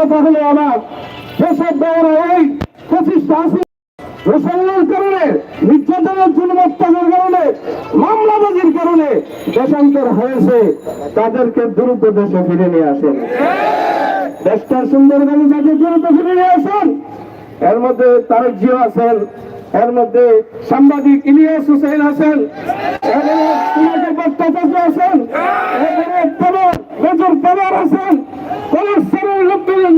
কথা হলো আমার। সেসব দেওয়ার ওই প্রতিষ্ঠা আছে মুসলমানের কারণে, নির্যাতনের জন্য অত্যাচার কারণে, মামলাবাজির কারণে দেশান্তর হয়েছে। তাদেরকে দ্রুত দেশে ফিরে নিয়ে আসেন। দেশটার সুন্দরভাবে যাদের দ্রুত ফিরে নিয়ে আসেন। এর মধ্যে তারেক জিও আছেন। এর মধ্যে সাংবাদিক ইলিয়াস হুসেন আছেন আছেন মেজর পবন আছেন কলেজ স্যারের লোকজন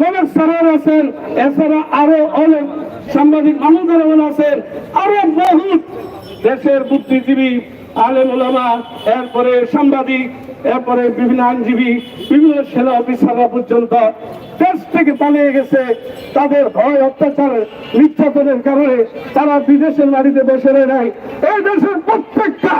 কলেজ স্যারের আছেন, এছাড়া আরও অনেক সাংবাদিক রহমান আছেন, আরও বহুত দেশের বুদ্ধিজীবী, আলেম ওলামা এরপরে সাংবাদিক এরপরে বিভিন্ন আইনজীবী, বিভিন্ন সেনা অফিসাররা পর্যন্ত দেশ থেকে পালিয়ে গেছে। তাদের ভয়, অত্যাচার নির্যাতনের কারণে তারা বিদেশের বাড়িতে বসে রয়ে নাই। এই দেশের প্রত্যেকটা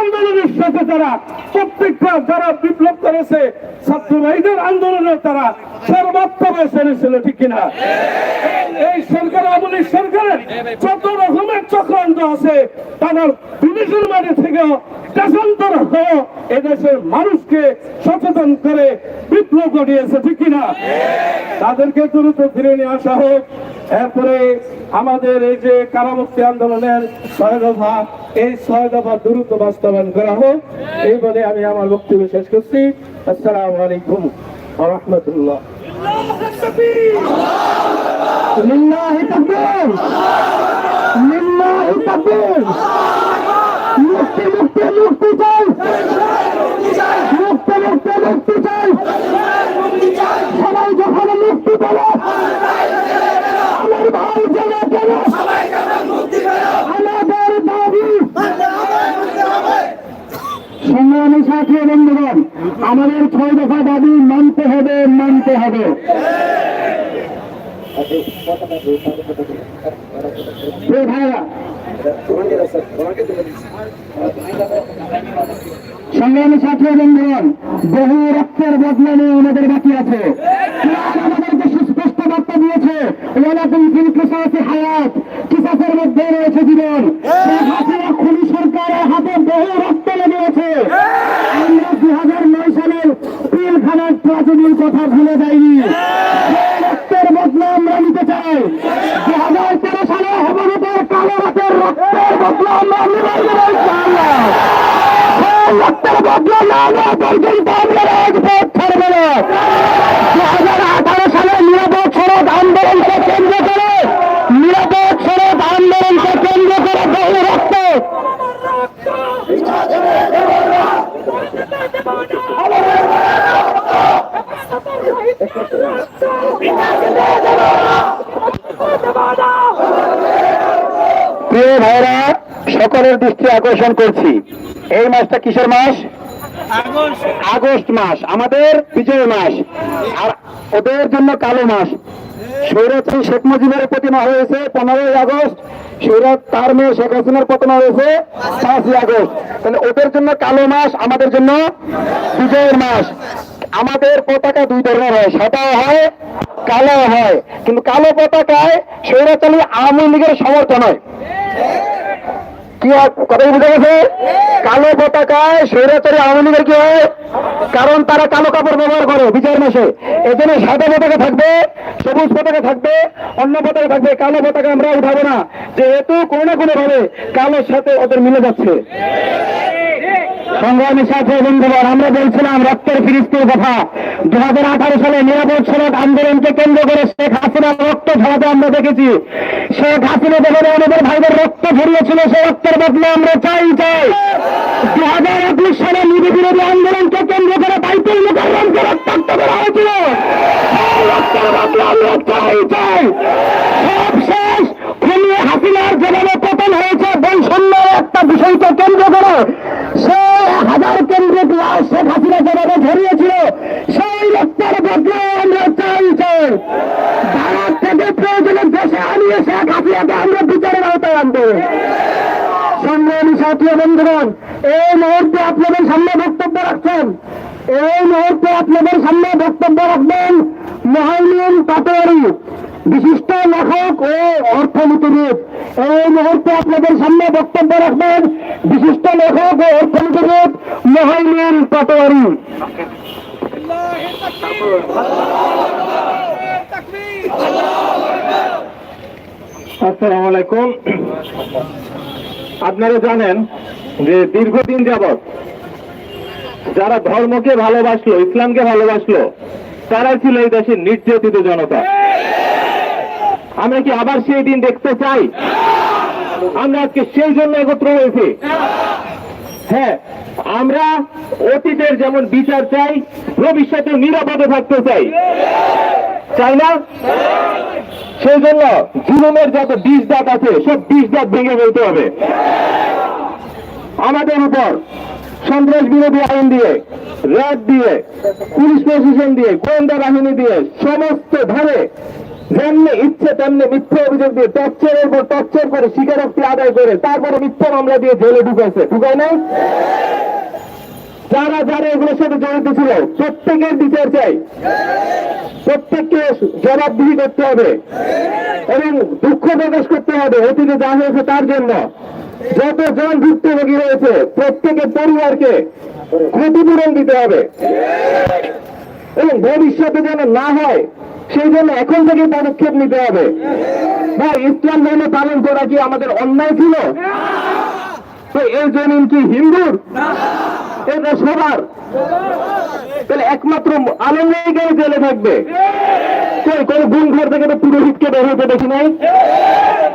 আন্দোলনের সাথে তারা, প্রত্যেকটা যারা বিপ্লব করেছে ছাত্র ভাইদের আন্দোলনে তারা সর্বাত্মক ছেড়েছিল ঠিক কিনা? এই সরকার আমলের সরকারের যত রকমের চক্রান্ত আছে, তারা বিদেশের বাড়ি থেকেও দেশান্তর হয়ে এদেশের মানুষকে সচেতন করে বিপ্লব ঘটিয়েছে ঠিক কিনা? তাদেরকে দ্রুত ফিরে নিয়ে আসা হোক। এরপরে আমাদের এই যে কারামুক্তি আন্দোলনের ছয় দফা এই ছয় দফা দ্রুত বাস্তবায়ন করা হোক। এই বলে আমি আমার বক্তব্য শেষ করছি। আসসালামু আলাইকুম রহমতুল্লাহ লিল্লাহি তাকবীর। লিল্লাহি তাকবীর মুক্তি মুক্তি মুক্তি চাই মুক্তি মুক্তি মুক্তি চাই সবাই যখন মুক্তি পেল আমার ভাই জেনে গেল আমাদের দাবি সংগ্রামী সাথী বন্ধুগণ আমাদের ছয় দফা দাবি মানতে হবে। মানতে হবে সংগ্রামী ছাত্র বন্ধুগণ বহু রক্তের বদলা নিয়ে আমাদের বাকি আছে। আমাদেরকে সুস্পষ্ট বার্তা দিয়েছে হায়াত কিসাসের মধ্যে রয়েছে জীবন। খুনি সরকারের হাতে বহু রক্ত লেগেছে আমরা দুই হাজার নয় সালের ট্রাজেডির কথা ভুলে যাইনি। সেই রক্তের বদলা আমরা নিতে চাই। দুই হাজার তেরো সালে হেমন্তর কালো রাতের রক্তের বদলা আমরা ইনশাআল্লাহ। সেই রক্তের বদলা না নেওয়া পর্যন্ত আমরা রাজপথ ছাড়ব না। দু হাজার আঠারো সালে নিরাপদ সড়ক আন্দোলনকে কেন্দ্র করে নিরাপদ সড়ক আন্দোলনকে কেন্দ্র করে বহু রক্ত প্রিয় ভাইরা সকলের দৃষ্টি আকর্ষণ করছি। এই মাসটা কিসের মাস? আগস্ট। মাস আমাদের বিজয় মাস। আর ওদের জন্য কালো মাস। সৈরাত্রী শেখ মুজিবের প্রতিমা হয়েছে পনেরোই আগস্ট। সৈরাত তার মেয়ে শেখ হাসিনার প্রতিমা হয়েছে পাঁচই আগস্ট। তাহলে ওদের জন্য কালো মাস আমাদের জন্য বিজয়ের মাস। আমাদের পতাকা দুই ধরনের হয়, সাদাও হয় কালো হয়। কিন্তু কালো পতাকায় সৈরাচালী আওয়ামী লীগের সমর্থন হয়। কি কথা কি বুঝে গেছে? কালো পতাকায় স্বৈরাচারী আওয়ামী লীগের কি হয়? কারণ তারা কালো কাপড় ব্যবহার করে বিচার মাসে। এজন্য সাদা পতাকা থাকবে, সবুজ পতাকা থাকবে, অন্য পতাকা থাকবে। কালো পতাকা আমরা উঠাবো না। যেহেতু কোনো না কোনো ভাবে কালোর সাথে ওদের মিলে যাচ্ছে। সংগ্রামী সাথে বন্ধুগণ, আমরা বলছিলাম রক্তের ফিরিস্তির কথা। দু হাজার আঠারো সালে নিরাপদ সড়ক আন্দোলনকে কেন্দ্র করে শেখ হাসিনার রক্ত ঝরাতে আমরা দেখেছি। শেখ হাসিনা যেভাবে আমাদের ভাইদের রক্ত ঝরিয়েছিল সে রক্তের বদলে আমরা চাই চাই। দু হাজার একুশ সালে নিধি বিরোধী আন্দোলনকে কেন্দ্র করে বাইতুল মুকাররমকে রক্তাক্ত করা হয়েছিল। রক্তের বদলে আমরা চাই চাই। সব শেষ খুনিয়ে হাসিনার যেভাবে পতন হয়েছে বৈষম্যের একটা বিষয়কে কেন্দ্র করে সে হাজার কেন্দ্রিক লাশ শেখ হাসিনা যেভাবে ঝরিয়েছিল সেই রক্তের বদলে আমরা চাই চাই ভারত থেকে প্রয়োজনে দেশে আনিয়ে শেখ হাসিনাকে আমরা বিচারের আওতায় আনব সংগ্রামী সাথী বন্ধুগণ, এই মুহূর্তে আপনাদের সামনে বক্তব্য রাখছেন। এই মুহূর্তে আপনাদের সামনে বক্তব্য রাখবেন মহাইমিন পাটোয়ারি, বিশিষ্ট লেখক ও অর্থনীতিবিদ। এই মুহূর্তে আপনাদের সামনে বক্তব্য রাখবেন বিশিষ্ট লেখক ও অর্থনীতিবিদ মহাইমিন পাটোয়ারি। আসসালামু আলাইকুম। আপনারা জানেন যে দীর্ঘদিন যাবৎ যারা ধর্মকে ভালোবাসলো, ইসলামকে ভালোবাসলো তারা ছিল এই দেশের নির্যাতিত জনতা। আমরা কি আবার সেই দিন দেখতে চাই? আমরা আজকে সেই জন্য একত্র হয়েছি। হ্যাঁ আমরা অতীতের যেমন বিচার চাই ভবিষ্যতে নিরাপদে থাকতে চাই। চাই না? সেই জন্য জুলুমের যত বিষ দাঁত আছে, সব বিষ দাঁত ভেঙে ফেলতে হবে। আমাদের উপর সন্ত্রাস বিরোধী আইন দিয়ে, র্যাব দিয়ে, পুলিশ প্রশাসন দিয়ে, গোয়েন্দা বাহিনী দিয়ে, সমস্ত ভাবে যেমনি ইচ্ছে, তেমনি মিথ্যা অভিযোগ দিয়ে টর্চারের পর টর্চার করে স্বীকারোক্তি আদায় করে, তারপরে মিথ্যা মামলা দিয়ে জেলে ঢুকাইছে। ঢুকায় নাই? যারা যারা এগুলোর সাথে জড়িত ছিল, প্রত্যেকের বিচার চাই। প্রত্যেককে জবাবদিহি করতে হবে এবং দুঃখ প্রকাশ করতে হবে অতীতে যা হয়েছে তার জন্য। যত জন ভুক্তভোগী রয়েছে প্রত্যেকের পরিবারকে ক্ষতিপূরণ দিতে হবে। এবং ভবিষ্যতে যেন না হয় সেই জন্য এখন থেকে পদক্ষেপ নিতে হবে। ভাই, ইসলাম ধর্ম পালন করা কি আমাদের অন্যায় ছিল? তো এই জমিন কি হিন্দুর? এটা সবার। তাহলে একমাত্র আলমরাই জেলে থাকবে? কই কোন গুম ঘর থেকে তো পুরোহিতকে বের হতে দেখি নাই?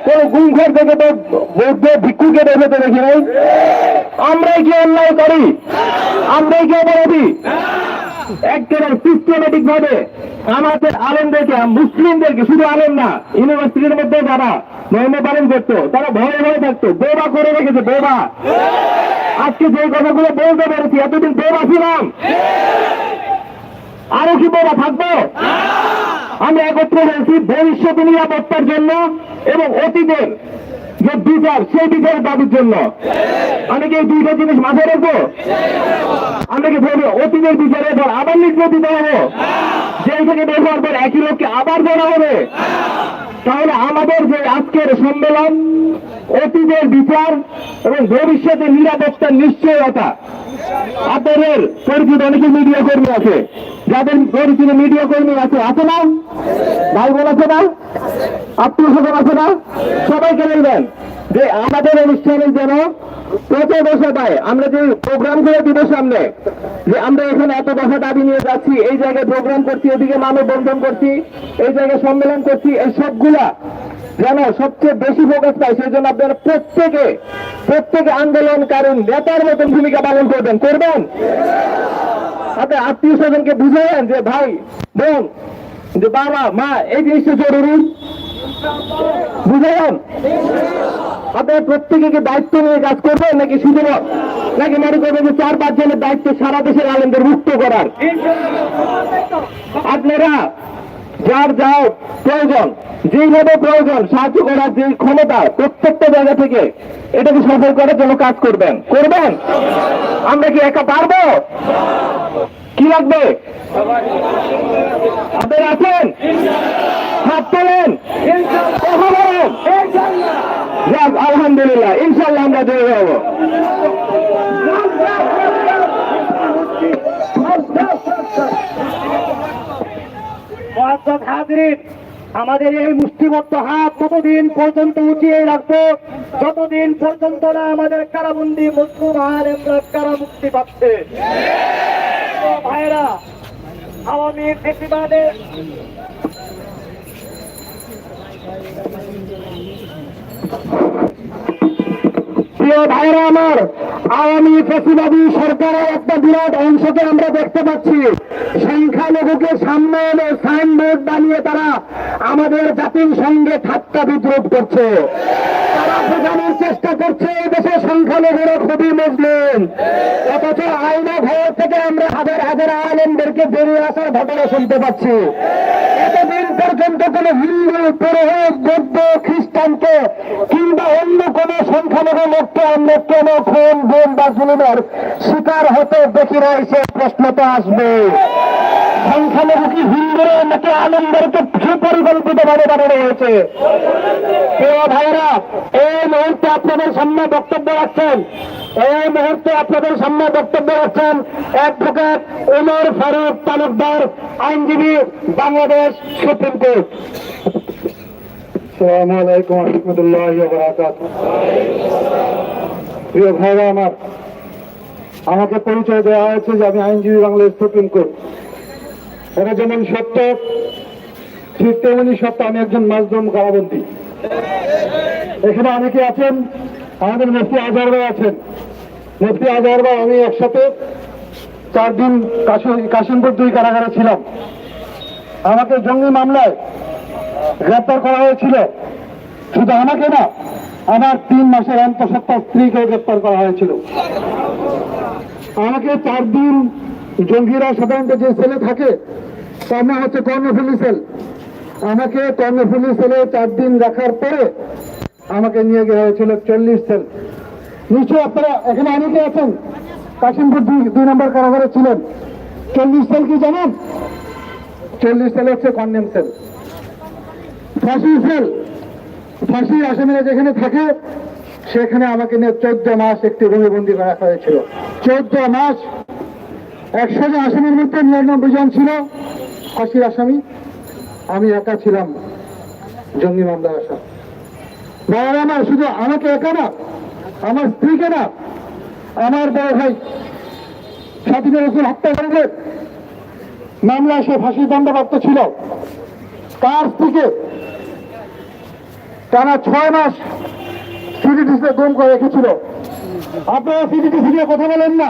কোন গুম ঘর থেকে তো বৌদ্ধ ভিক্ষুকে বের হতে দেখি নাই? আমরাই কি অন্যায় করি? আমরাই কি অপরাধী? একেবারে সিস্টেমেটিক ভাবে আমাদের আলেমদেরকে, মুসলিমদেরকে, শুধু আলেম না, ইউনিভার্সিটির মধ্যে যারা ধর্ম পালন করতো, তারা ভয়ে ভয়ে থাকতো, বোবা করে রেখেছে, বোবা। আজকে যে কথাগুলো বলতে পেরেছি, এতদিন বোবা ছিলাম। আরও কি বোবা থাকব? আমরা একত্র হয়েছি ভবিষ্যৎ নিরাপত্তার জন্য এবং অতীতের যে বিচার, সেই বিচারের দাবির জন্য। আমি কি দুইটা জিনিস মাথায় রাখব? আমি কি ভাবি অতীতের বিচারে ধর আবার নির্যাতিত হব জেল থেকে বের হওয়ার পর একই লোককে আবার ধরা হবে? তাহলে আমাদের যে আজকের সম্মেলন, অতীতের বিচার এবং ভবিষ্যতের নিরাপত্তার নিশ্চয়তা আপনাদের পরিচিত অনেকে মিডিয়া কর্মী আছে। যাদের পরিচিত মিডিয়া কর্মী আছে আছে না? ভাই বোন আছে না? আত্মীয় স্বজন আছে না? সবাইকে বলবেন যে আমাদের অনুষ্ঠানে যেন প্রচার বসা পায়। আমরা যে প্রোগ্রাম করে দিব সামনে, যে আমরা এখানে এত দফা দাবি নিয়ে যাচ্ছি, এই জায়গায় প্রোগ্রাম করছি করছি, এই জায়গায় সম্মেলন করছি, এই সবগুলা যেন সবচেয়ে বেশি ফোকাস পায়, সেই জন্য আপনারা প্রত্যেকে প্রত্যেকে আন্দোলনকারী নেতার মতন ভূমিকা পালন করবেন। করবেন? আপনার আত্মীয় স্বজনকে বুঝাবেন যে, ভাই, বোন, যে বাবা, মা, এই জিনিসটা জরুরি। বুঝাবেন আপনারা প্রত্যেকে কি দায়িত্ব নিয়ে কাজ করবেন নাকি শুধু নাকি মনে করবেন যে চার পাঁচ জনের দায়িত্ব সারা দেশের আলেমদের মুক্ত করার? আপনারা যার যাও প্রয়োজন, যেইভাবে প্রয়োজন, সাহায্য করার যে ক্ষমতা প্রত্যেকটা জায়গা থেকে, এটাকে সফল করার জন্য কাজ করবেন। করবেন? আমরা কি একা পারব? কি লাগবে? আপনারা আছেন হাত তোলেন। আলহামদুলিল্লাহ ইনশাল্লাহ আমরা জয় হাজরিন, আমাদের এই মুষ্টিবদ্ধ হাত ততদিন পর্যন্ত উঠিয়ে রাখব, যতদিন পর্যন্ত না আমাদের কারাবন্দি মুসলিম আলেমরা কারা মুক্তি পাচ্ছে। ভাইরা আওয়ামী প্রিয় ভাইরা আমার, আওয়ামী ফেসিবাদী সরকারের একটা বিরাট অংশকে আমরা দেখতে পাচ্ছি। সংখ্যালঘুকে সামনে এনে সাইনবোর্ড বানিয়ে তারা আমাদের জাতির সঙ্গে ঠাট্টা বিদ্রোহ করছে। তারা বোঝানোর চেষ্টা করছে এই দেশে সংখ্যালঘুরা খুবই মুসলিম। অথচ আইনা ঘর থেকে আমরা হাজার হাজার আলেমদেরকে বেরিয়ে আসার ঘটনা শুনতে পাচ্ছি। এতদিন পর্যন্ত কোন হিন্দু, পুরোহিত, বৌদ্ধ, খ্রিস্টানকে কিংবা অন্য কোন সংখ্যালঘু লোককে আমরা কেন খুন, গুম বা জুলুমের শিকার হতে দেখি নাই, সে প্রশ্ন তো আসবে সংখ্যালঘু কি হিন্দুরা নাকি আনন্দকে সুপরিকল্পিত ভাবে বানানো হয়েছে। ভাইরা এই মুহূর্তে আপনাদের সামনে বক্তব্য রাখছেন। এই মুহূর্তে আপনাদের সামনে বক্তব্য রাখছেন অ্যাডভোকেট উমর ফারুক তালুকদার আইনজীবী বাংলাদেশ সুপ্রিম কোর্ট। আসসালামু আলাইকুম রহমতুল্লাহ প্রিয় ভাইরা আমার, আমাকে পরিচয় দেওয়া হয়েছে যে আমি আইনজীবী বাংলাদেশ সুপ্রিম কোর্ট। এটা যেমন সত্য, ঠিক তেমনি সত্য, আমি একজন মাজলুম কারাবন্দী। এখানে অনেকে আছেন, আমাদের মুফতি আজহার ভাই আছেন। মুফতি আজহার ভাই, আমি একসাথে চার দিন কাশিমপুর দুই কারাগারে ছিলাম। আমাকে জঙ্গি মামলায় গ্রেপ্তার করা হয়েছিল। শুধু আমাকে না, আমার তিন মাসের অন্তঃসত্ত্বা স্ত্রীকে গ্রেপ্তার করা হয়েছিল। আমাকে চার দিন জঙ্গিরা সাধারণত যে সেলে থাকে, তার নাম হচ্ছে কর্ণফুলি সেল। আমাকে কর্ণফুলি সেলে চার দিন রাখার পরে আমাকে নিয়ে গিয়ে হয়েছিল চল্লিশ সেল। নিশ্চয়ই আপনারা এখানে অনেকে আছেন, কাশিমপুর দুই নম্বর কারাগারে ছিলেন। চল্লিশ সেল কি জানেন? চল্লিশ সেল হচ্ছে কন্ডেম সেল। ফাঁসি সেল, ফাঁসি আসামিরা যেখানে থাকে, সেখানে আমাকে নিয়ে চোদ্দ মাস একটি রুমে বন্দি করা হয়েছিল। চোদ্দ মাস একশো জন আসামির মধ্যে নিরানব্বই জন ছিল। ফাঁসির আসামি। আমি একা ছিলাম, জঙ্গি মামলার আসাম। বাবা আমার, শুধু আমাকে একা না, আমার স্ত্রীকে না, আমার বড় ভাই স্বাধীন রসুল হত্যাকারীদের মামলা সে ফাঁসির দণ্ডপ্রাপ্ত ছিল। তার স্ত্রীকে টানা ছয় মাস সিডিটিসে গুম করে রেখেছিল। আপনারা সিডিটিসি নিয়ে কথা বলেন না।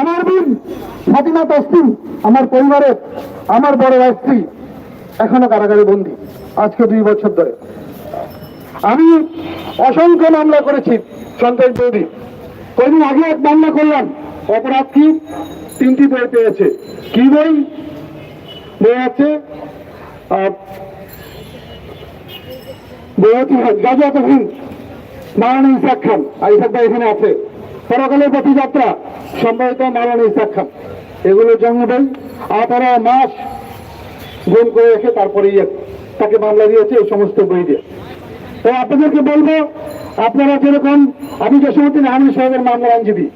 আমার বোন ফাতিমা তসলিম আমার পরিবারের আমার বড় স্ত্রী এখনও কারাগারে বন্দী আজকে দুই বছর ধরে। আমি অসংখ্য মামলা করেছি সন্তোষ চৌধুরী কদিন আগে এক মামলা করলাম অপরাধ কি? তিনটি বই পেয়েছে। কি বই? বই আছে আহ, বইটি গাজা ইসাক খান। ইসাক ভাই এখানে আছে। পরকালের পথযাত্রা সম্ভবত মারানি ইসাক খান এগুলো জঙ্গল আঠারো মাস গুম করে রেখে তারপরে ইয়ে তাকে মামলা দিয়েছে এই সমস্ত বই দিয়ে তো আপনাদেরকে বলব আপনারা যেরকম আমি যশোমদ্দিন আহমেদ সাহেবের মামলার আইনজীবী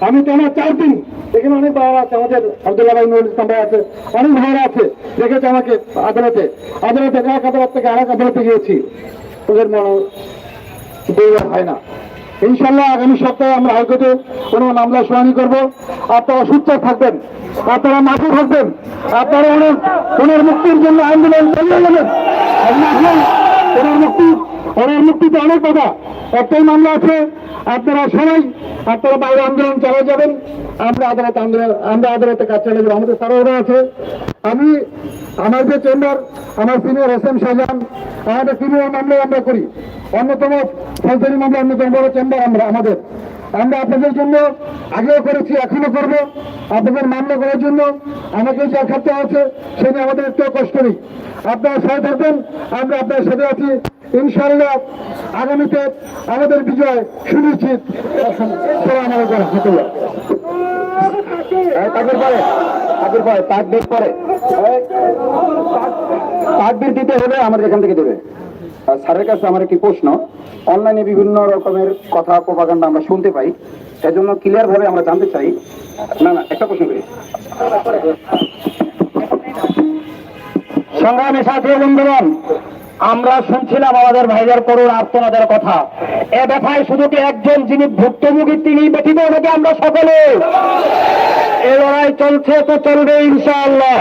আমি তো আমার চার দিন এখানে অনেক ভাইরা আছে আমাদের আব্দুল্লাহ ভাই নুরুল ইসলাম ভাই আছে অনেক ভাইরা আছে দেখেছে আমাকে আদালতে আদালতে এক আদালত থেকে আরেক আদালতে গিয়েছি ওদের মনে হয় না ইনশাল্লাহ আগামী সপ্তাহে আমরা হাইকোর্টে কোনো মামলা শুনানি করব। আপনারা সুস্থ থাকবেন, আপনারা মাঠে থাকবেন, আপনারা ওনার ওনার মুক্তির জন্য আন্দোলন চালিয়ে যাবেন। ওনার মুক্তিতে অনেক কথা একটাই মামলা আছে আপনারা সবাই আপনারা বাইরে আন্দোলন চালিয়ে যাবেন। আমরা আদালত আন্দোলন আমরা আদালতে কাজ চালিয়ে যাব। আমাদের সারাওরা আছে। আমি, আমার যে চেম্বার, আমার সিনিয়র এসএম শাহজাহান, আমাদের সিনিয়র মামলায় আমরা করি। অন্যতম ফৌজদারি মামলা অন্যতম বড় চেম্বার আমরা আমাদের। আমরা আপনাদের জন্য আগেও করেছি, এখনও করব। আপনাদের মামলা করার জন্য আমাকে যা খাতে আছে, সেটা আমাদের একটু কষ্ট নেই। আপনারা সাথে থাকবেন, আমরা আপনার সাথে আছি। ইনশাআল্লাহ আগামীতে আমাদের বিজয় সুনিশ্চিত। দিতে আমাদের এখান থেকে দেবে। স্যারের কাছে আমার একটি প্রশ্ন, অনলাইনে বিভিন্ন রকমের কথা, প্রপাগান্ডা আমরা শুনতে পাই। সেজন্য ক্লিয়ার ভাবে আমরা জানতে চাই। না না, একটা প্রশ্ন করি। সংগ্রামী সাথী বন্ধুগণ আমরা শুনছিলাম আমাদের ভাইদের করুণ আর্তনাদের কথা। এ ব্যথায় শুধু কি একজন যিনি ভুক্তভোগী, তিনি ব্যতীত নাকি আমরা সকলে? এ লড়াই চলছে তো চলবে ইনশাআল্লাহ।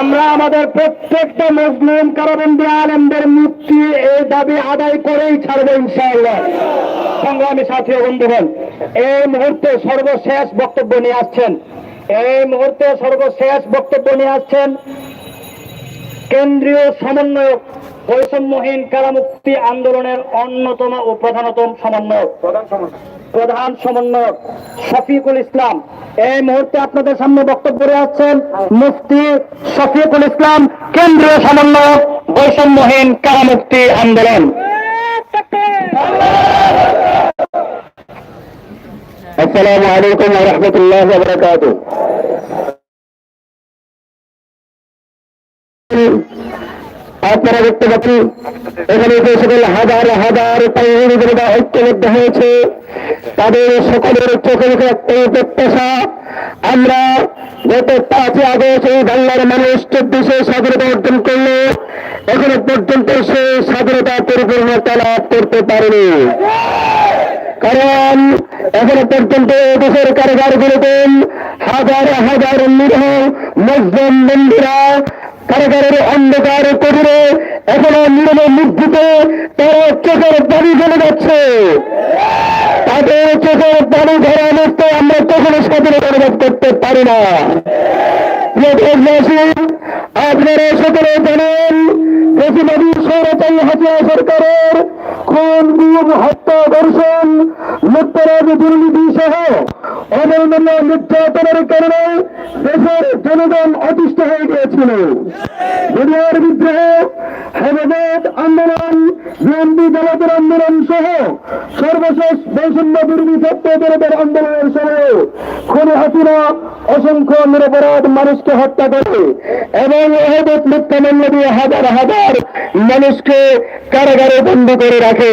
আমরা আমাদের প্রত্যেকটা মুসলিম কারাবন্দি আলেমদের মুক্তি এই দাবি আদায় করেই ছাড়বে ইনশাআল্লাহ। সংগ্রামী সাথী বন্ধুগণ, এই মুহূর্তে সর্বশেষ বক্তব্য নিয়ে আসছেন। এই মুহূর্তে সর্বশেষ বক্তব্য নিয়ে আসছেন কেন্দ্রীয় সমন্বয়ক বৈষম্যহীন কারামুক্তি আন্দোলনের অন্যতম ও প্রধানতম সমন্বয়ক। প্রধান সমন্বয়ক। শফিকুল ইসলাম। এই মুহূর্তে আপনাদের সামনে বক্তব্য রাখছেন মুফতি শফিকুল ইসলাম কেন্দ্রীয় সমন্বয়ক বৈষম্যহীন কারামুক্তি আন্দোলন। আসসালামু আলাইকুম ওয়া রাহমাতুল্লাহি ওয়া বারাকাতুহু। আপনারা দেখতে পাচ্ছি, এখানে যে সকল হাজার হাজার তাইহিরা ঐক্যবদ্ধ হয়েছে, তাদের সকলের চোখে মুখে একটাই প্রত্যাশা, আমরা গত পাঁচই আগস্ট এই বাংলার মানুষ চব্বিশে স্বাধীনতা অর্জন করল, এখনও পর্যন্ত সে স্বাধীনতা পরিপূর্ণতা লাভ করতে পারেনি। কারণ এখনও পর্যন্ত দেশের কারাগারগুলোতে হাজার হাজার নিরহ মুসলিম বন্ধুরা কারাগারের অন্ধকার কবিরে এখনও নিরমে মুগ্ধিত তারা চোখের পানি চলে যাচ্ছে। তাদের চোখের পানি ধরা অবস্থায় আমরা কখনো স্বাধীনতা অনুভব করতে পারি না। আপনারা সকলে জানেন, প্রতিবাদী সৌরতাই হাতিয়া সরকারের খুন, গুম, হত্যা, ধর্ষণ লুপ্তরাজ দুর্নীতি সহ অবর্ণন্য নির্যাতনের কারণে দেশের জনগণ অতিষ্ঠ হয়ে গিয়েছিল। দুনিয়ার বিদ্রোহ হেফাজত আন্দোলন, বিএনপি দলতের আন্দোলন সহ সর্বশেষ বৈষম্য বিরোধী ছাত্র আন্দোলনের সময় খুন হাসিনা অসংখ্য নিরপরাধ মানুষকে হত্যা করে এবং এহেবত মিথ্যা মামলা দিয়ে হাজার হাজার মানুষকে কারাগারে বন্ধ করে রাখে।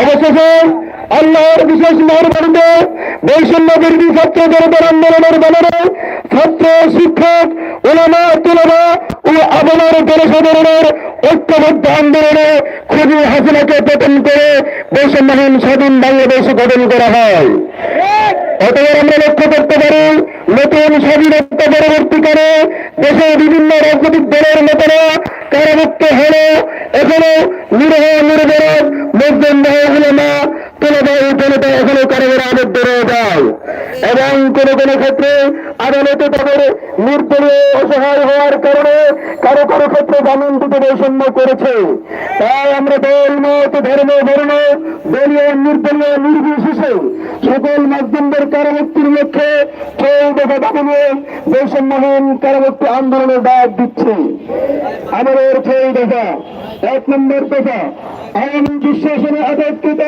অবশেষে আল্লাহর বিশেষ মেহরবানিতে বৈষম্য বিরোধী ছাত্র আন্দোলনের ব্যানারে ছাত্র, শিক্ষক ওলামা তুলামা ও আবনার জনসাধারণের ঐক্যবদ্ধ আন্দোলনে খুবই হাসিনাকে পতন করে বৈষম্যহীন স্বাধীন বাংলাদেশ গঠন করা হয়। অতএব আমরা লক্ষ্য করতে পারি, নতুন স্বাধীনতা পরবর্তীকালে দেশের বিভিন্ন রাজনৈতিক দলের নেতারা কারামুক্ত হলে। এখনও নিরহ নির্ভরক এবং কোনো ক্ষেত্রে আদালতে তাদের অসহায় হওয়ার কারণে কারও কারও ক্ষেত্রে বৈষম্য করেছে। তাই ধর্ম, বর্ণ, দলীয়, নির্দলীয়, নির্বিশেষে সকল মাধ্যমদের কারামুক্তির লক্ষ্যে কেউ বৈষম্যহীন কারামুক্তি আন্দোলনের ডাক দিচ্ছে। আমাদের সেই দেখা, এক নম্বর কথা, আইন বিশ্বাসনে আদায়কৃত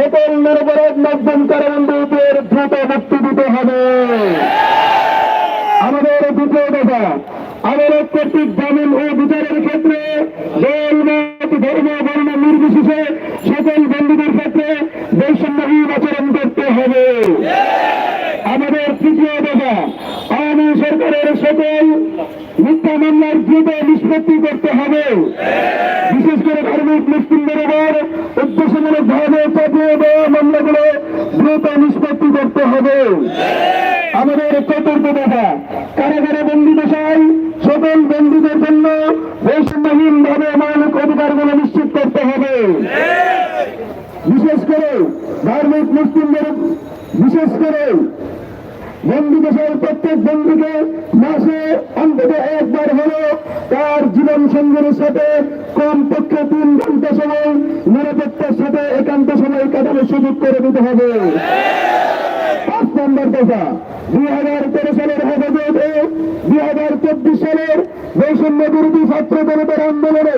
সকল নিরপরাধ মাধ্যম কারাবন্দীদের দ্রুত মুক্তি দিতে হবে। আমাদের দ্বিতীয় কথা আদালত কর্তৃক জামিন ও বিচারের ক্ষেত্রে ধর্ম, বর্ণ, নির্বিশেষে সকল বন্ধুদের ক্ষেত্রে বৈষম্যহীন আচরণ করতে হবে। আমাদের তৃতীয় সরকারের সকল মিথ্যা মামলার দ্রুত নিষ্পত্তি করতে হবে। বিশেষ করে ধার্মিক মুসলিমদের উপর উদ্দেশ্যমূলক ভাবে চাপিয়ে দেওয়া মামলাগুলো দ্রুত নিষ্পত্তি করতে হবে। আমাদের চতুর্থ কথা কারাগারে বন্দী দশায় সকল বন্দীদের জন্য বৈষম্যহীন ভাবে মৌলিক অধিকারগুলো নিশ্চিত করতে হবে। বিশেষ করে ধার্মিক মুসলিমদের বিশেষ করে বন্দী দেশের প্রত্যেক বন্দীকে মাসে অন্তত একবার হলো তার জীবন সঙ্গীর সাথে কমপক্ষে তিন ঘণ্টা সময়, নিরাপত্তার সাথে একান্ত সময় কাটানোর সুযোগ করে দিতে হবে। পাঁচ নম্বর কথা, দুই হাজার তেরো সালের হেফাজতে, দুই হাজার চব্বিশ সালের বৈষম্য বিরোধী ছাত্র জনতার আন্দোলনে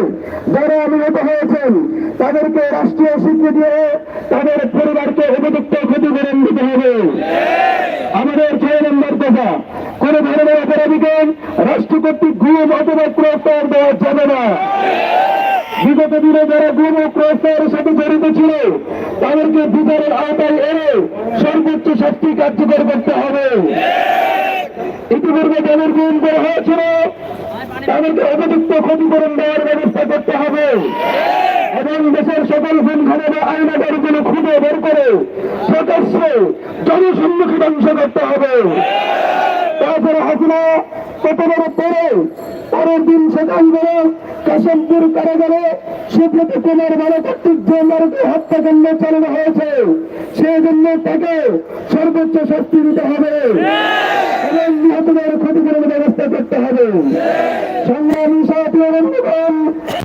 যারা নিহত হয়েছেন, তাদেরকে রাষ্ট্রীয় স্বীকৃতি ও তাদের পরিবারকে উপযুক্ত ক্ষতিপূরণ দিতে হবে। আমাদের ছয় নম্বর কথা কোন ধরনের অপরাধীকে রাষ্ট্র কর্তৃক ঘুম অথবা প্রস্তাব দেওয়া যাবে না। বিগত দিনে যারা গুম ও প্রস্তাবের সাথে জড়িত ছিল, তাদেরকে বিচারের আওতায় এনে সর্বোচ্চ শাস্তি কার্যকর করতে হবে। ইতিপূর্বে যাদের গুম করা হয়েছিল তাদেরকে উপযুক্ত ক্ষতিপূরণ দেওয়ার ব্যবস্থা করতে হবে। এবং দেশের সকল ক্ষমতা আইনাগারগুলো খুঁজে বের করে প্রকাশ্য জনসম্মুখে ধ্বংস করতে হবে। তারপরে হাসিনা কত বড় পরে, পরের দিন সকাল বেড়ে কাশিমপুর কারাগারে কুমার হত্যাকাণ্ড চালানো হয়েছে সেই জন্য তাকে সর্বোচ্চ শাস্তি দিতে হবে। এবং নিহতদের ক্ষতিপূরণ ব্যবস্থা করতে হবে। সংগ্রামী সাথী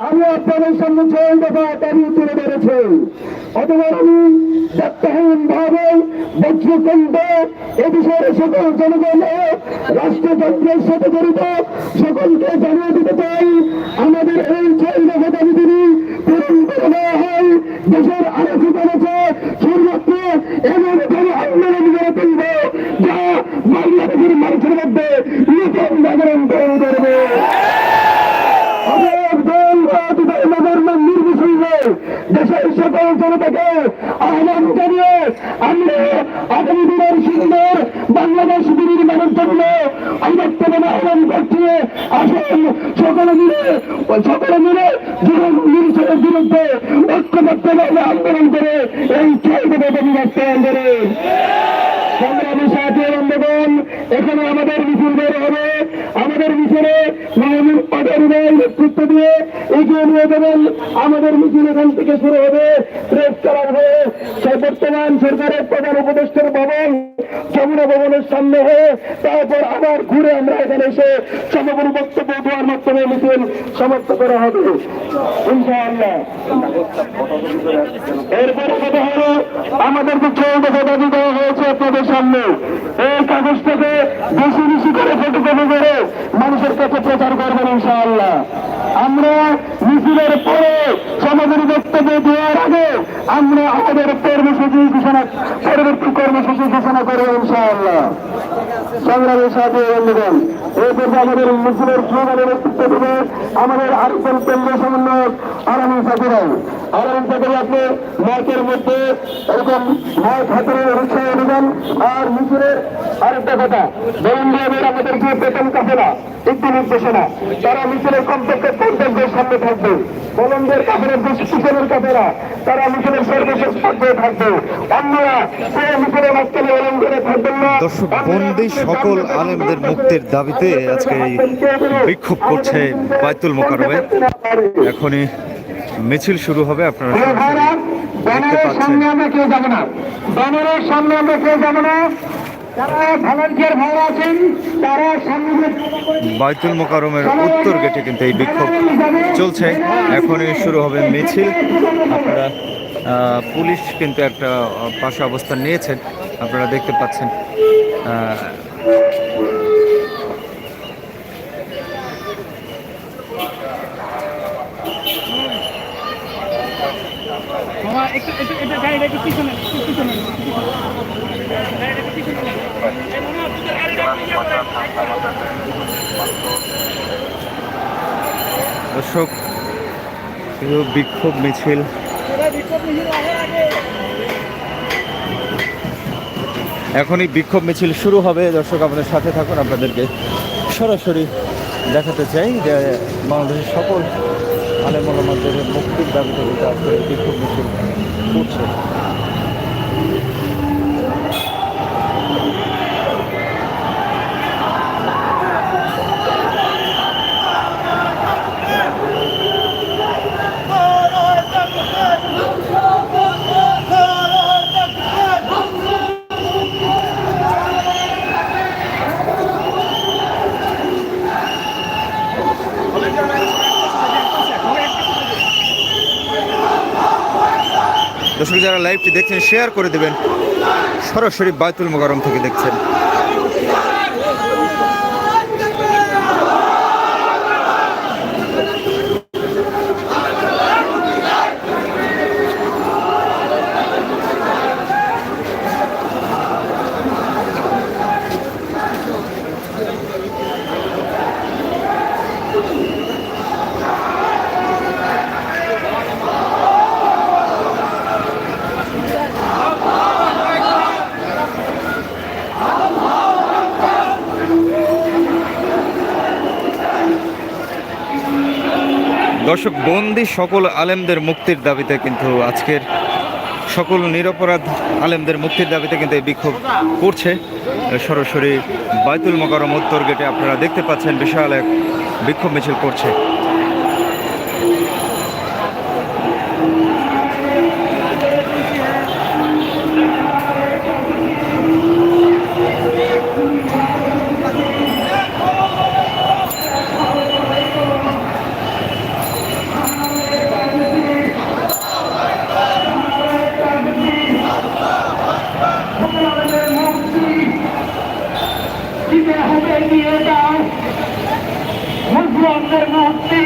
আমি আপনাদের সামনে ছয় দফা দাবি তুলে ধরেছি। অথবা আমি সপ্তাহীন ভাবে বজ্রকণ্ঠ এ বিষয়ে সকল জনগণ রাষ্ট্রযন্ত্রের সাথে জড়িত সকলকে জানিয়ে দিতে চাই, আমাদের এই ছয় দফা দাবি যদি পূরণ করে দেওয়া হয়, দেশের আলোচিত আছে। সর্বত্র এমন কোনো আন্দোলন গড়ে তুলব যা বাংলাদেশের মানুষের মধ্যে নতুন জাগরণ তৈরি করবে। দেশের সকল জনতাকে আহ্বান জানিয়ে আমরা আগামী দিনের সুন্দর বাংলাদেশ জন্য আহ্বান করছি। আসুন, সকলে মিলে সকলে মিলে নিরিশের বিরুদ্ধে ঐক্যবদ্ধভাবে আন্দোলন করে এই ছয় দেবে দাবি বাস্তবায়ন করে সংগ্রামী সাথী বন্ধুগণ এখানে আমাদের মিছিল বের হবে আমাদের মিছিলে মাহমুদ নেতৃত্ব দিয়ে এগিয়ে নিয়ে যাবেন। আমাদের মিছিল এখান থেকে শুরু হবে। প্রেস করা হবে বর্তমান সরকারের প্রধান উপদেষ্টার ভবন। যমুনা ভবনের সামনে হয়ে তারপর আবার ঘুরে আমরা এখানে এসে সমগ্র বক্তব্য দেওয়ার মাধ্যমে মিছিল সমাপ্ত করা হবে। এরপরে কথা হলো, আমাদের যে চৌদ্দ দাবি দেওয়া হয়েছে আপনাদের সামনে, এই কাগজটাকে বেশি বেশি করে ফটোকপি করে মানুষের কাছে প্রচার করবেন ইনশাআল্লাহ। আমরা মিছিলের পরে সমাজের বক্তব্য দেওয়ার আগে আমরা আমাদের কর্মসূচি ঘোষণা পরবর্তী কর্মসূচি ঘোষণা করব ইনশাআল্লাহ। সংগ্রামের সাথে বন্ধুগণ এই পর্বে আমাদের মুসলিমের স্লোগানে নেতৃত্ব দেবে আমাদের আরেকজন কেন্দ্রীয় সমন্বয়ক আরামিন সাথীরাই আরামিন সাথী আপনি মাইকের মধ্যে এরকম মাইক হাতে উৎসাহ নেবেন আর মিছিলের আরেকটা কথা বন্ধুদের আমাদের যে বেতন কাফেলা একটি নির্দেশনা তারা মিছিলের কমপক্ষে পঞ্চাশ দের সামনে থাকবে। কলম্বের যে কিশোরের কাফেলা তারা মিছিলের সর্বশেষ পর্যায়ে থাকবে। অন্যরা সে মিছিলের মাঝখানে অলঙ্ঘনে থাকবেন না। দর্শক বন্দি সকল আলেমদের মুক্তির দাবিতে আজকে বিক্ষোভ করছে বায়তুল মোকারমে এখনই মিছিল শুরু হবে আপনারা ব্যানারের সামনে আমরা কেউ যাব না। ব্যানারের সামনে আমরা কেউ যাব না। যারা ভলান্টিয়ার ভাইরা আছেন তারা সামনে বায়তুল মোকারমের উত্তর গেটে কিন্তু এই বিক্ষোভ চলছে। এখনই শুরু হবে মিছিল। আপনারা পুলিশ কিন্তু একটা পাশে অবস্থান নিয়েছেন। আপনারা দেখতে পাচ্ছেন আহ, একটু একটু এটা গাড়িটা একটু পিছনে একটু পিছনে গাড়িটা একটু পিছনে এই মনে হয় তোদের গাড়িটা একটু ইয়ে করে। দর্শক বিক্ষোভ মিছিল। এখনই বিক্ষোভ মিছিল শুরু হবে। দর্শক আমাদের সাথে থাকুন। আপনাদেরকে সরাসরি দেখাতে চাই যে বাংলাদেশের সকল আলেমদের মুক্তির দাবিতে কিন্তু আজকে বিক্ষোভ মিছিল করছে দর্শক যারা লাইভটি দেখছেন শেয়ার করে দেবেন। সরাসরি বায়তুল মোকারম থেকে দেখছেন। দর্শক, বন্দি সকল আলেমদের মুক্তির দাবিতে কিন্তু আজকের সকল নিরপরাধ আলেমদের মুক্তির দাবিতে কিন্তু এই বিক্ষোভ করছে। সরাসরি বাইতুল মকারম উত্তর গেটে আপনারা দেখতে পাচ্ছেন বিশাল এক বিক্ষোভ মিছিল করছে জুয়ানদের মুক্তি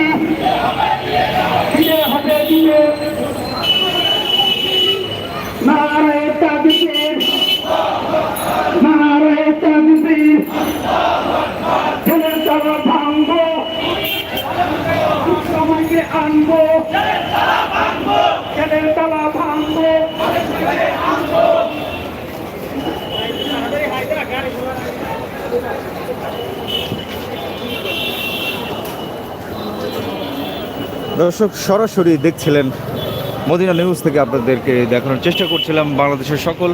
দিতে হবে দিতে নারায় তাকবীর নারায় তাকবীর ছেলের তারা ভাঙবো সবাইকে আনব ছেলের তালা ভাঙবো দর্শক সরাসরি দেখছিলেন মদিনা নিউজ থেকে আপনাদেরকে দেখানোর চেষ্টা করছিলাম বাংলাদেশের সকল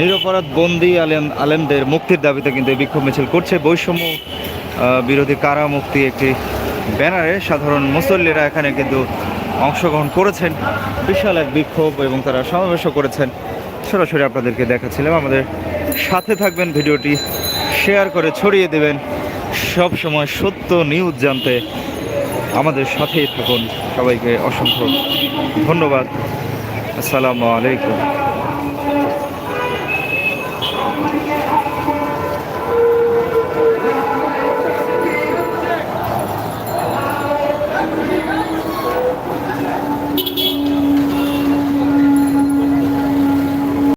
নিরপরাধ বন্দি আলেম আলেমদের মুক্তির দাবিতে কিন্তু বিক্ষোভ মিছিল করছে। বৈষম্য বিরোধী কারা মুক্তি একটি ব্যানারে সাধারণ মুসল্লিরা এখানে কিন্তু অংশগ্রহণ করেছেন। বিশাল এক বিক্ষোভ এবং তারা সমাবেশও করেছেন। সরাসরি আপনাদেরকে দেখাচ্ছিলাম। আমাদের সাথে থাকবেন, ভিডিওটি শেয়ার করে ছড়িয়ে দেবেন। সব সময় সত্য নিউজ জানতে আমাদের সাথেই থাকুন। সবাইকে অসংখ্য ধন্যবাদ। আসসালামু আলাইকুম।